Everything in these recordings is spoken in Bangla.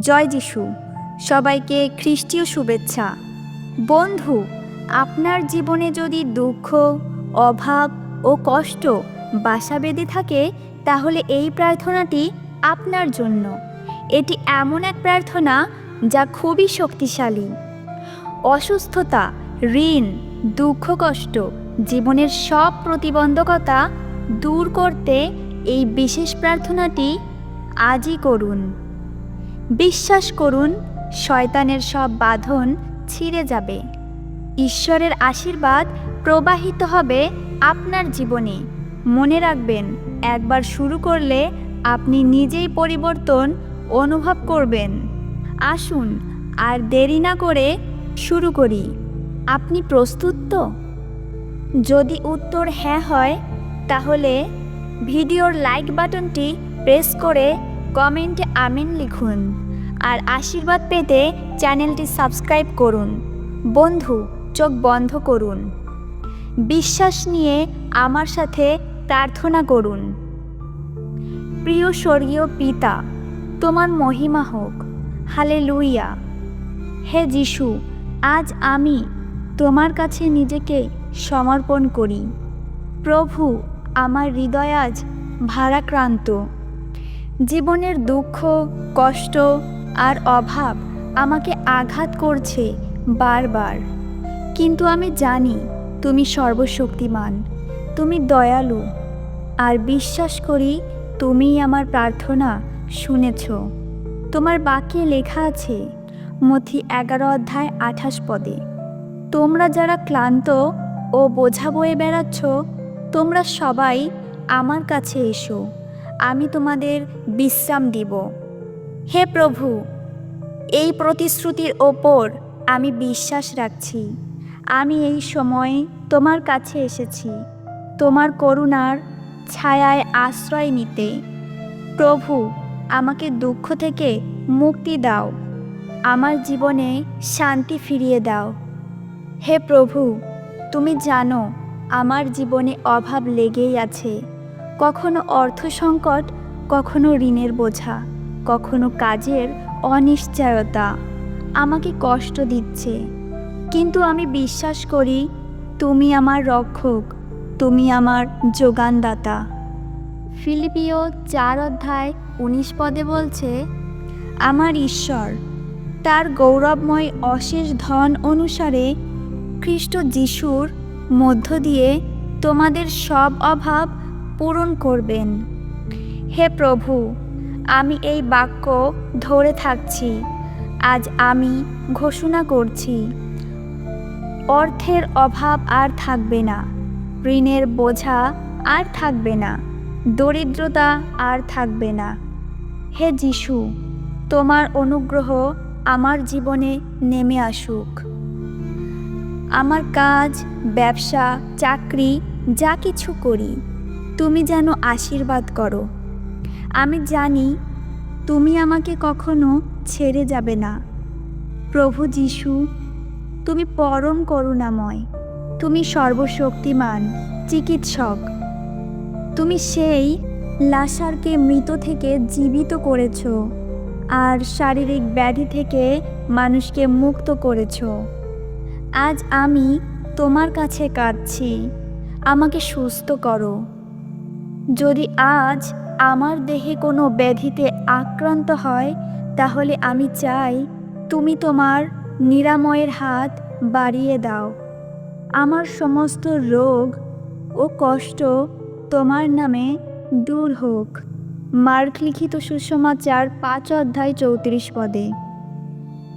জয় যিশু। সবাইকে খ্রিস্টীয় শুভেচ্ছা। বন্ধু, আপনার জীবনে যদি দুঃখ, অভাব ও কষ্ট বাসা বেঁধে থাকে, তাহলে এই প্রার্থনাটি আপনার জন্য। এটি এমন এক প্রার্থনা যা খুবই শক্তিশালী। অসুস্থতা, ঋণ, দুঃখ, কষ্ট জীবনের সব প্রতিবন্ধকতা দূর করতে এই বিশেষ প্রার্থনাটি আজই করুন। বিশ্বাস করুন, শয়তানের সব বাঁধন ছিঁড়ে যাবে। ঈশ্বরের আশীর্বাদ প্রবাহিত হবে আপনার জীবনে। মনে রাখবেন, একবার শুরু করলে আপনি নিজেই পরিবর্তন অনুভব করবেন। আসুন, আর দেরি না করে শুরু করি। আপনি প্রস্তুত তো? যদি উত্তর হ্যাঁ হয়, তাহলে ভিডিওর লাইক বাটনটি প্রেস করে কমেন্টে আমিন লিখুন আর আশীর্বাদ পেতে চ্যানেলটি সাবস্ক্রাইব করুন। বন্ধু, চোখ বন্ধ করুন। বিশ্বাস নিয়ে আমার সাথে প্রার্থনা করুন। প্রিয় স্বর্গীয় পিতা, তোমার মহিমা হোক। হালে লুইয়া হে যিশু, আজ আমি তোমার কাছে নিজেকে সমর্পণ করি। প্রভু, আমার হৃদয় আজ ভারাক্রান্ত। জীবনের দুঃখ, কষ্ট আর অভাব আমাকে আঘাত করছে বারবার। কিন্তু আমি জানি তুমি সর্বশক্তিমান, তুমি দয়ালু। আর বিশ্বাস করি তুমিই আমার প্রার্থনা শুনেছ। তোমার বাক্যে লেখা আছে মথি এগারো অধ্যায় আঠাশ পদে, তোমরা যারা ক্লান্ত ও বোঝা বয়ে বেড়াচ্ছ, তোমরা সবাই আমার কাছে এসো। আমি তোমাদের বিশ্রাম দিব। হে প্রভু, এই প্রতিশ্রুতির ওপর আমি বিশ্বাস রাখছি। আমি এই সময়ে তোমার কাছে এসেছি। তোমার করুণার ছায়ায় আশ্রয় নিতে। প্রভু, আমাকে দুঃখ থেকে মুক্তি দাও। আমার জীবনে শান্তি ফিরিয়ে দাও। হে প্রভু, তুমি জানো আমার জীবনে অভাব লেগেই আছে। কখনো অর্থ সংকট, কখনো ঋণের বোঝা, কখনো কাজের অনিশ্চয়তা আমাকে কষ্ট দিচ্ছে। কিন্তু আমি বিশ্বাস করি, তুমি আমার রক্ষক, তুমি আমার যোগানদাতা। ফিলিপিও চার অধ্যায় উনিশ পদে বলছে, আমার ঈশ্বর, তার গৌরবময় অশেষ ধন অনুসারে খ্রিস্ট যিশুর মধ্য দিয়ে তোমাদের সব অভাব পূরণ করবেন। হে প্রভু, আমি এই বাক্য ধরে থাকছি, আজ আমি ঘোষণা করছি। অর্থের অভাব আর থাকবে না, ঋণের বোঝা আর থাকবে না, দরিদ্রতা আর থাকবে না। হে যিশু, তোমার অনুগ্রহ আমার জীবনে নেমে আসুক। আমার কাজ, ব্যবসা, চাকরি, যা কিছু করি তুমি যেন আশীর্বাদ করো। আমি জানি তুমি আমাকে কখনো ছেড়ে যাবে না। প্রভু যিশু, তুমি পরম করুণাময়, তুমি সর্বশক্তিমান, চিকিৎসক। তুমি সেই লাসারকে মৃত থেকে জীবিত করেছ আর শারীরিক ব্যাধি থেকে মানুষকে মুক্ত করেছ। আজ আমি তোমার কাছে কাঁদছি। আমাকে সুস্থ করো। যদি আজ আমার দেহে কোনো ব্যাধিতে আক্রান্ত হয়, তাহলে আমি চাই তুমি তোমার নিরাময়ের হাত বাড়িয়ে দাও। আমার সমস্ত রোগ ও কষ্ট তোমার নামে দূর হোক। মার্ক লিখিত সুসমাচার পাঁচ অধ্যায় চৌত্রিশ পদে।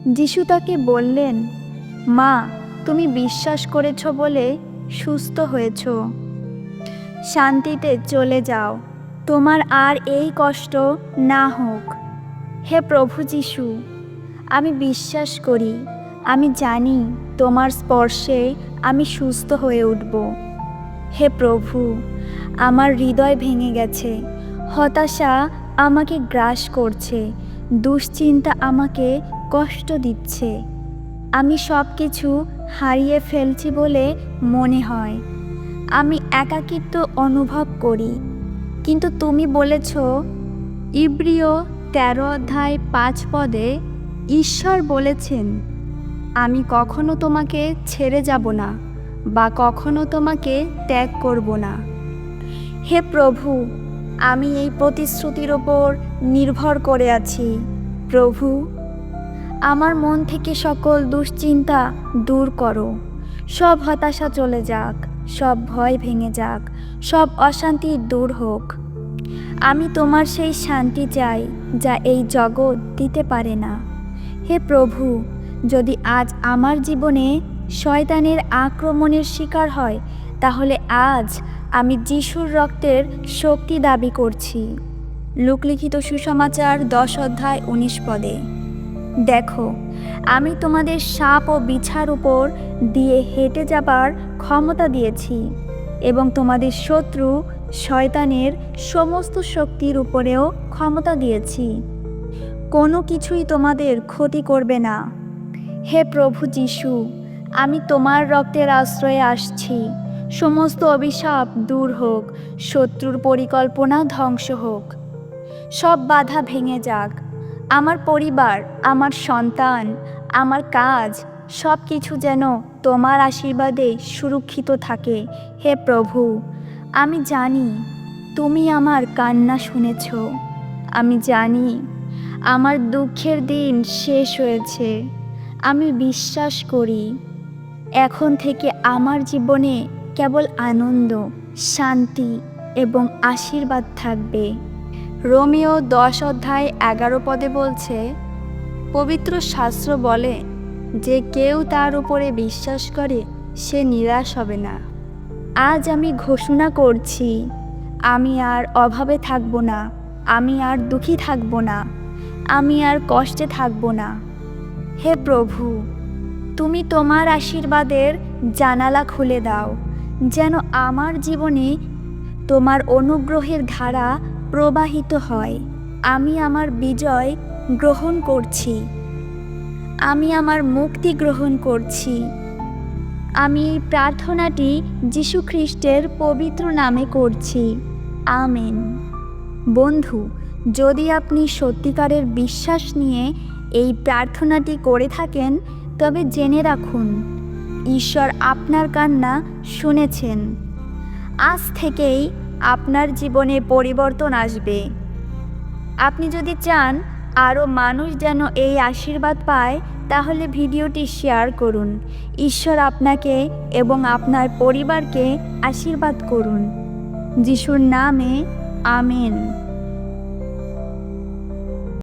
যিশু তাকে বললেন, মা, তুমি বিশ্বাস করেছ বলে সুস্থ হয়েছ। শান্তিতে চলে যাও। তোমার আর এই কষ্ট না হোক। হে প্রভু যিশু, আমি বিশ্বাস করি, আমি জানি তোমার স্পর্শে আমি সুস্থ হয়ে উঠব। হে প্রভু, আমার হৃদয় ভেঙে গেছে, হতাশা আমাকে গ্রাস করছে, দুশ্চিন্তা আমাকে কষ্ট দিচ্ছে। আমি সব কিছু হারিয়ে ফেলছি বলে মনে হয়। আমি একাকিত্ব অনুভব করি। কিন্তু তুমি বলেছ, ইব্রিয় তেরো অধ্যায় পাঁচ পদে ঈশ্বর বলেছেন, আমি কখনো তোমাকে ছেড়ে যাব না বা কখনো তোমাকে ত্যাগ করব না। হে প্রভু, আমি এই প্রতিশ্রুতির ওপর নির্ভর করে আছি। প্রভু, আমার মন থেকে সকল দুশ্চিন্তা দূর করো। সব হতাশা চলে যাক। সব ভয় ভেঙে যাক, সব অশান্তি দূর হোক। আমি তোমার সেই শান্তি চাই, যা এই জগৎ দিতে পারে না। হে প্রভু, যদি আজ আমার জীবনে শয়তানের আক্রমণের শিকার হয়, তাহলে আজ আমি যিশুর রক্তের শক্তি দাবি করছি। লোকলিখিত সুসমাচার দশ অধ্যায় উনিশ পদে। দেখো, আমি তোমাদের সাপ ও বিছার উপর দিয়ে হেঁটে যাবার ক্ষমতা দিয়েছি এবং তোমাদের শত্রু শয়তানের সমস্ত শক্তির উপরেও ক্ষমতা দিয়েছি। কোনো কিছুই তোমাদের ক্ষতি করবে না। হে প্রভু যিশু, আমি তোমার রক্তের আশ্রয়ে আসছি। সমস্ত অভিশাপ দূর হোক, শত্রুর পরিকল্পনা ধ্বংস হোক। সব বাধা ভেঙে যাক। আমার পরিবার, আমার সন্তান, আমার কাজ সব কিছু যেন তোমার আশীর্বাদে সুরক্ষিত থাকে। হে প্রভু, আমি জানি তুমি আমার কান্না শুনেছ। আমি জানি আমার দুঃখের দিন শেষ হয়েছে। আমি বিশ্বাস করি এখন থেকে আমার জীবনে কেবল আনন্দ, শান্তি এবং আশীর্বাদ থাকবে। রোমিও দশ অধ্যায় এগারো পদে বলছে, পবিত্র শাস্ত্র বলে, যে কেউ তার উপরে বিশ্বাস করে, সে নিরাশ হবে না। আজ আমি ঘোষণা করছি, আমি আর অভাবে থাকব না, আমি আর দুঃখী থাকব না, আমি আর কষ্টে থাকব না। হে প্রভু, তুমি তোমার আশীর্বাদের জানালা খুলে দাও, যেন আমার জীবনে তোমার অনুগ্রহের ধারা প্রবাহিত হয়। আমি আমার বিজয় গ্রহণ করছি। আমি আমার মুক্তি গ্রহণ করছি। আমি প্রার্থনাটি যীশু খ্রিস্টের পবিত্র নামে করছি। আমেন। বন্ধু, যদি আপনি সত্যিকারের বিশ্বাস নিয়ে এই প্রার্থনাটি করে থাকেন, তবে জেনে রাখুন, ঈশ্বর আপনার কান্না শুনেছেন। আজ থেকেই আপনার জীবনে পরিবর্তন আসবে। আপনি যদি চান আরও মানুষ যেন এই আশীর্বাদ পায়, তাহলে ভিডিওটি শেয়ার করুন। ঈশ্বর আপনাকে এবং আপনার পরিবারকে আশীর্বাদ করুন। যিশুর নামে, আমেন।